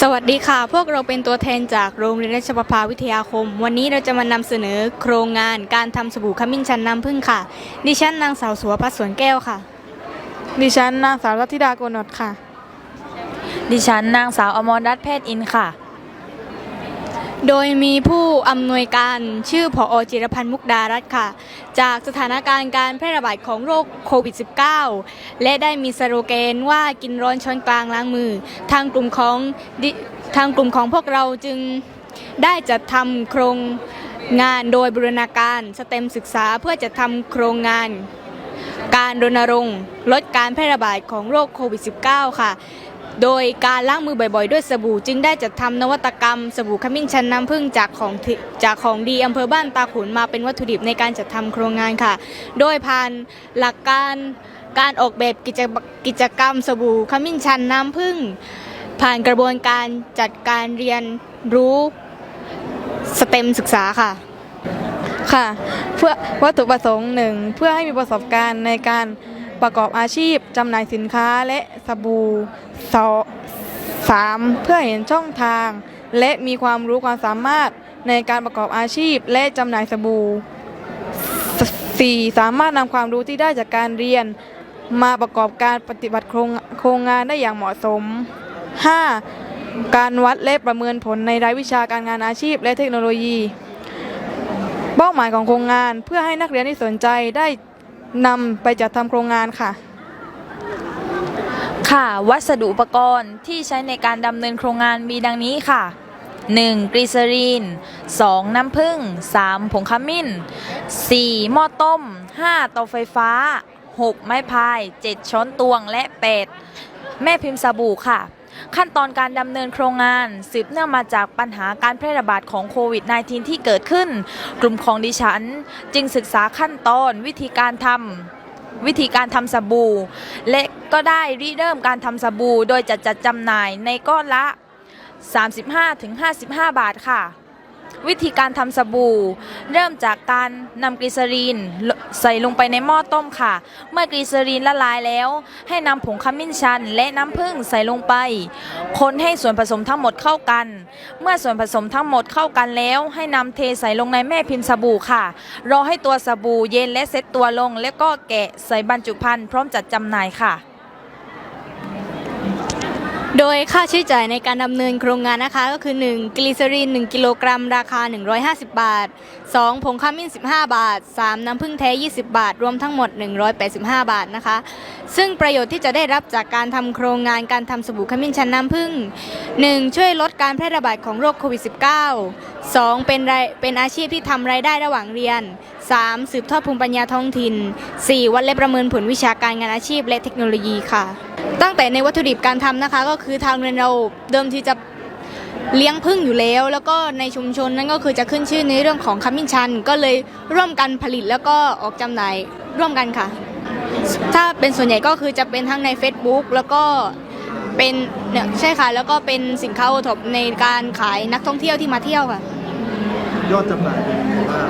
สวัสดีค่ะ พวกเราเป็นตัวแทนจากโรงเรียนราชประภาวิทยาคม วันนี้เราจะมานำเสนอโครงงานการทำสบู่ขมิ้นชันน้ำผึ้งค่ะ ดิฉันนางสาวสัวพัฒน์สวนแก้วค่ะ ดิฉันนางสาวรัตธิดาโกนดค่ะ ดิฉันนางสาวอมรรัตน์แพทย์อินค่ะ โดยมีผู้อำนวยการชื่อผอจิรพันธ์มุกดารัตน์ค่ะ จากสถานการณ์การแพร่ระบาดของโรคโควิด -19 และได้มีสโลแกนว่ากินร้อนช้อนกลางล้างมือ ทางกลุ่มของทางกลุ่มของพวกเราจึงได้จัดทำโครงงานโดยบูรณาการสเต็มศึกษาเพื่อจะทำโครงงาน การรณรงค์ลดการแพร่ระบาดของโรคโควิด -19 ค่ะ โดยการล้างมือบ่อยๆ ด้วยสบู่จึงได้จัดทำนวัตกรรมสบู่ขมิ้นชันน้ำผึ้งจากของจากของดีอำเภอบ้านตาขุนมาเป็นวัตถุดิบในการจัดทำโครงงานค่ะ โดยผ่านหลักการการออกแบบกิจกิจกรรมสบู่ขมิ้นชันน้ำผึ้งผ่านกระบวนการจัดการเรียนรู้สเต็มศึกษาค่ะค่ะ เพื่อวัตถุประสงค์หนึ่งเพื่อให้มีประสบการณ์ในการ ประกอบอาชีพจำหน่ายสินค้าและสบู่สอสามเพื่อเห็นช่องทาง และมีความรู้ความสามารถในการประกอบอาชีพและจำหน่ายสบู่สสี่สามารถนำความรู้ที่ได้จากการเรียน มาประกอบการปฏิบัติโครงโครงงานได้อย่างเหมาะสม 5. การวัดและประเมินผลในรายวิชาการงานอาชีพและเทคโนโลยี เป้าหมายของโครงงานเพื่อให้นักเรียนที่สนใจได้ นำไปจัดทำโครงงานค่ะ ค่ะวัสดุอุปกรณ์ที่ใช้ในการดำเนินโครงงานมีดังนี้ค่ะ 1. กรีซารีน 2. น้ำผึ้ง 3. ผงขมิ้น 4. หม้อต้ม 5. เตาไฟฟ้า 6. ไม้พาย 7. ช้อนตวงและ 8. แม่พิมพ์สบู่ค่ะ ขั้นตอนการดำเนินโครงงาน สืบเนื่องมาจากปัญหาการแพร่ระบาดของโควิด -19 ที่เกิดขึ้น กลุ่มของดิฉัน จึงศึกษาขั้นตอนวิธีการทำวิธีการทำสบู่ และก็ได้ริเริ่มการทำสบู่ โดยจัดจัดจำหน่ายในก้อนละ 35-55 บาทค่ะ วิธีการทำสบู่ เริ่มจากการนำกลีซอรีนใส่ลงไปในหม้อต้มค่ะ เมื่อกลีซอรีนละลายแล้ว ให้นำผงขมิ้นชัน และน้ำผึ้งใส่ลงไป คนให้ส่วนผสมทั้งหมดเข้ากัน เมื่อส่วนผสมทั้งหมดเข้ากันแล้ว ให้นำเทใส่ลงในแม่พิมพ์สบู่ค่ะ รอให้ตัวสบู่เย็นและเซ็ตตัวลง แล้วก็แกะใส่บรรจุภัณฑ์พร้อมจัดจำหน่ายค่ะ โดยค่าใช้จ่ายในการดำเนินโครงงานนะคะก็คือ 1. กลีเซอรีน 1 กิโลกรัม ราคา 150 บาท 2. ผงขมิ้น 15 บาท 3. น้ำผึ้งแท้ 20 บาท รวมทั้งหมด 185 บาทนะคะ ซึ่งประโยชน์ที่จะได้รับจากการทำโครงงานการทำสบู่ขมิ้นชั้นน้ำผึ้ง 1. ช่วยลดการแพร่ระบาดของโรคโควิด -19 2. เป็นรายเป็นอาชีพที่ทำรายได้ระหว่างเรียน 3. สืบทอดภูมิปัญญาท้องถิ่น 4. วัดและประเมินผลวิชาการงานอาชีพและเทคโนโลยีค่ะ ตั้งแต่ในวัตถุดิบการทำนะคะ ก็คือทางโรงเรียนเราเดิมทีจะเลี้ยงพึ่งอยู่แล้ว แล้วก็ในชุมชนนั้นก็คือจะขึ้นชื่อในเรื่องของขมิ้นชัน ก็เลยร่วมกันผลิตแล้วก็ออกจำหน่ายร่วมกันค่ะ ถ้าเป็นส่วนใหญ่ก็คือจะเป็นทั้งใน Facebook แล้วก็เป็นเนี่ยใช่ค่ะแล้วก็เป็นสินค้าโอท็อปในการขายนักท่องเที่ยวที่มาเที่ยวค่ะ ยอดจำหน่ายเป็นยังไงบ้าง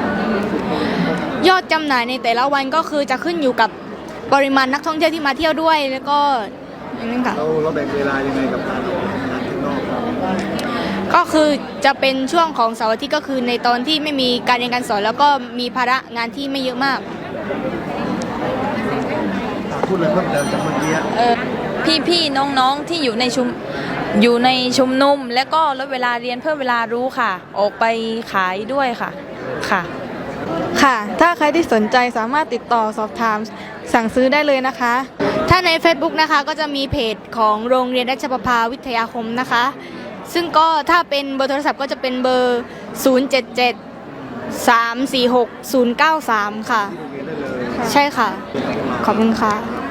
ยอดจำหน่ายในแต่ละวันก็คือจะขึ้นอยู่กับปริมาณนักท่องเที่ยวที่มาเที่ยวด้วย แล้วก็ อย่างนั้นค่ะ เราเราแบ่งเวลายังไงกับการออกงานข้างนอกครับก็คือจะเป็นช่วงของเสาร์อาทิตย์ก็คือในตอนที่ไม่มีการเรียนการสอน แล้วก็มีภาระงานที่ไม่เยอะมากอะพูดอะไรเพิ่มเติมจากเมื่อกี้เอ่อพี่ๆน้องๆที่อยู่ในชุมอยู่ในชุมนุม และก็ลดเวลาเรียนเพิ่มเวลารู้ค่ะ ออกไปขายด้วยค่ะค่ะ ค่ะ ถ้าใครที่สนใจสามารถติดต่อสอบถามสั่งซื้อได้เลยนะคะ ถ้าใน Facebook นะคะก็จะมีเพจของโรงเรียนราชประภาวิทยาคมนะคะ ซึ่งก็ถ้าเป็นเบอร์โทรศัพท์ก็จะเป็นเบอร์ 077 346 093 ค่ะโรงเรียนได้เลยใช่ค่ะ ขอบคุณค่ะ